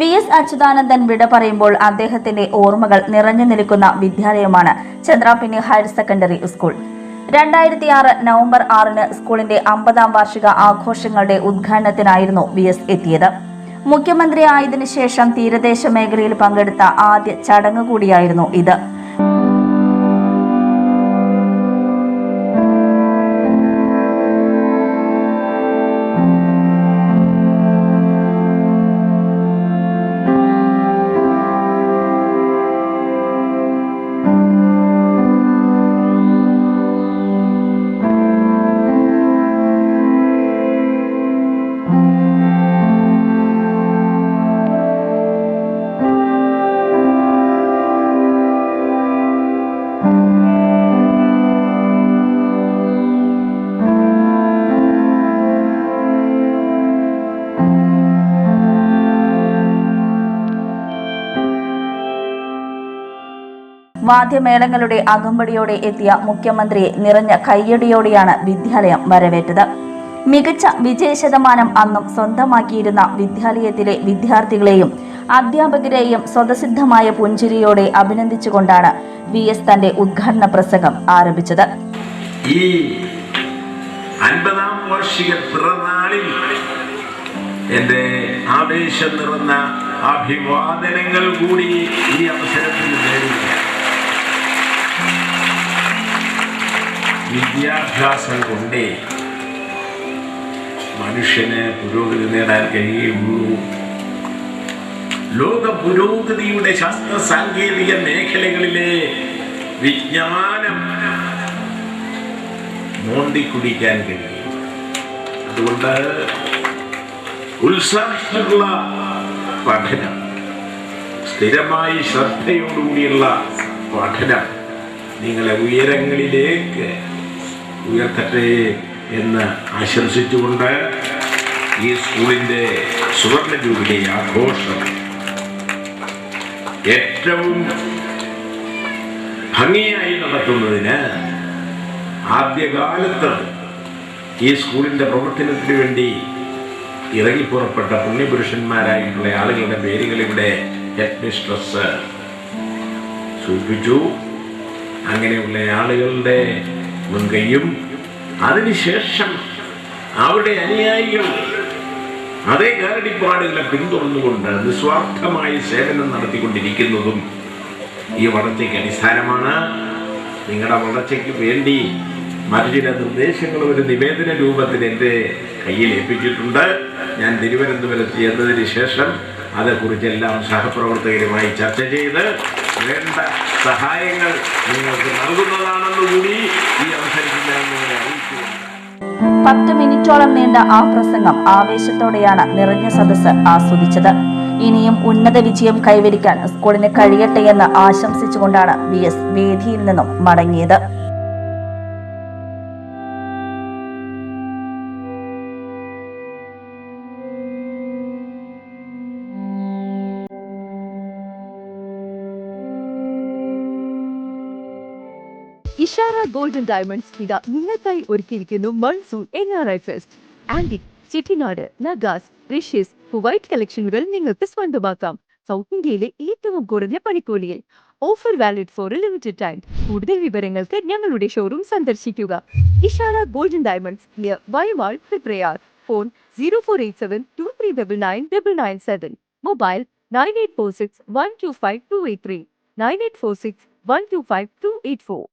V S Achuthanandan വിട പറയുമ്പോൾ അദ്ദേഹത്തിന്റെ ഓർമ്മകൾ നിറഞ്ഞു നിൽക്കുന്ന വിദ്യാലയമാണ് ചന്ദ്രാപിന്നി ഹയർ സെക്കൻഡറി സ്കൂൾ. രണ്ടായിരത്തി ആറ് നവംബർ ആറിന് സ്കൂളിന്റെ അമ്പതാം വാർഷിക ആഘോഷങ്ങളുടെ ഉദ്ഘാടനത്തിനായിരുന്നു വി എസ് എത്തിയത്. മുഖ്യമന്ത്രി ആയതിനു ശേഷം തീരദേശ മേഖലയിൽ പങ്കെടുത്ത ആദ്യ ചടങ്ങ് കൂടിയായിരുന്നു ഇത്. വാദ്യമേളങ്ങളുടെ അകമ്പടിയോടെ എത്തിയ മുഖ്യമന്ത്രിയെ നിറഞ്ഞ കയ്യടിയോടെയാണ് വിദ്യാലയം വരവേറ്റത്. മികച്ച വിജയ ശതമാനം അന്നും സ്വന്തമാക്കിയിരുന്ന വിദ്യാലയത്തിലെ വിദ്യാർത്ഥികളെയും അധ്യാപകരെയും സ്വതസിദ്ധമായ പുഞ്ചിരിയോടെ അഭിനന്ദിച്ചുകൊണ്ടാണ് വി എസ് തന്റെ ഉദ്ഘാടന പ്രസംഗം ആരംഭിച്ചത്. ഈ അൻപതാം വാർഷിക എന്റെ ആവേശം നിറഞ്ഞ അഭിവാദനങ്ങൾ കൂടി ഈ അവസരത്തിൽ നേടുകയാണ് വിദ്യാഭ്യാസം കൊണ്ടേ മനുഷ്യന് പുരോഗതി നേടാൻ കഴിയുള്ളൂ. ലോക പുരോഗതിയുടെ ശാസ്ത്ര സാങ്കേതിക മേഖലകളിലെ വിജ്ഞാനം നോണ്ടിക്കുടിക്കാൻ കഴിയും. അതുകൊണ്ട് ഉത്സാഹമുള്ള പഠനം സ്ഥിരമായി ശ്രദ്ധയോടുകൂടിയുള്ള പഠനം നിങ്ങളെ ഉയരങ്ങളിലേക്ക് ഉയർത്തട്ടെ എന്ന് ആശംസിച്ചുകൊണ്ട് ഈ സ്കൂളിന്റെ സുവർണ ജൂബിലി ആഘോഷം ഏറ്റവും ഭംഗിയായി നടത്തുന്നതിന് ആദ്യകാലത്ത് ഈ സ്കൂളിന്റെ പ്രവർത്തനത്തിന് വേണ്ടി ഇറങ്ങിപ്പുറപ്പെട്ട പുണ്യപുരുഷന്മാരായിട്ടുള്ള ആളുകളുടെ പേരുകൾ ഇവിടെ ഹെഡ് മിസ്ട്രസ് സൂചിപ്പിച്ചു. അങ്ങനെയുള്ള ആളുകളുടെ മുൻകൈയും അതിനുശേഷം അവരുടെ അനുയായികൾ അതേ കാരടിപ്പാടുകളെ പിന്തുടർന്നുകൊണ്ട് നിസ്വാർത്ഥമായ സേവനം നടത്തിക്കൊണ്ടിരിക്കുന്നതും ഈ വളർച്ചയ്ക്ക് അടിസ്ഥാനമാണ്. നിങ്ങളുടെ വളർച്ചയ്ക്ക് വേണ്ടി മറ്റു ചില നിർദ്ദേശങ്ങൾ ഒരു നിവേദന രൂപത്തിൽ എന്റെ കയ്യിൽ ഏൽപ്പിച്ചിട്ടുണ്ട്. ഞാൻ തിരുവനന്തപുരത്ത് എന്നതിന് ശേഷം അതേക്കുറിച്ചെല്ലാം സഹപ്രവർത്തകരുമായി ചർച്ച ചെയ്ത് വേണ്ട സഹായങ്ങൾ നിങ്ങൾക്ക് നൽകുന്നതാണെന്ന് കൂടി ഈ അവസരത്തിൽ ഞാൻ നിങ്ങളെ അറിയിക്കുന്നു പത്ത് മിനിറ്റോളം നീണ്ട ആ പ്രസംഗം ആവേശത്തോടെയാണ് നിറഞ്ഞ സദസ്സ് ആസ്വദിച്ചത്. ഇനിയും ഉന്നത വിജയം കൈവരിക്കാൻ സ്കൂളിന് കഴിയട്ടെ എന്ന് ആശംസിച്ചുകൊണ്ടാണ് വി എസ് വേദിയിൽ നിന്നും മടങ്ങിയത്. ഇഷാര ഗോൾഡൻ ഡയമണ്ട്സ് ഇത നിങ്ങൾക്കായി ഒരുക്കിയിരിക്കുന്നു monsoon N R I fest antique Chettinad Nagas റിഷ്യസ് white കളക്ഷനുകൾ നിങ്ങൾക്ക് സ്വന്തമാക്കാം. സൗത്ത് ഇന്ത്യയിലെ ഏറ്റവും കുറഞ്ഞ പണിക്കൂലിയിൽ. Offer valid for limited time കൂടുതൽ വിവരങ്ങൾക്ക് ഞങ്ങളുടെ ഷോറൂം സന്ദർശിക്കുക. Ishara golden diamonds near വൈവാൾ Prayar phone zero four eight seven two three double nine double nine seven mobile nine eight four six one two five two eight three nine eight four six one two five two eight four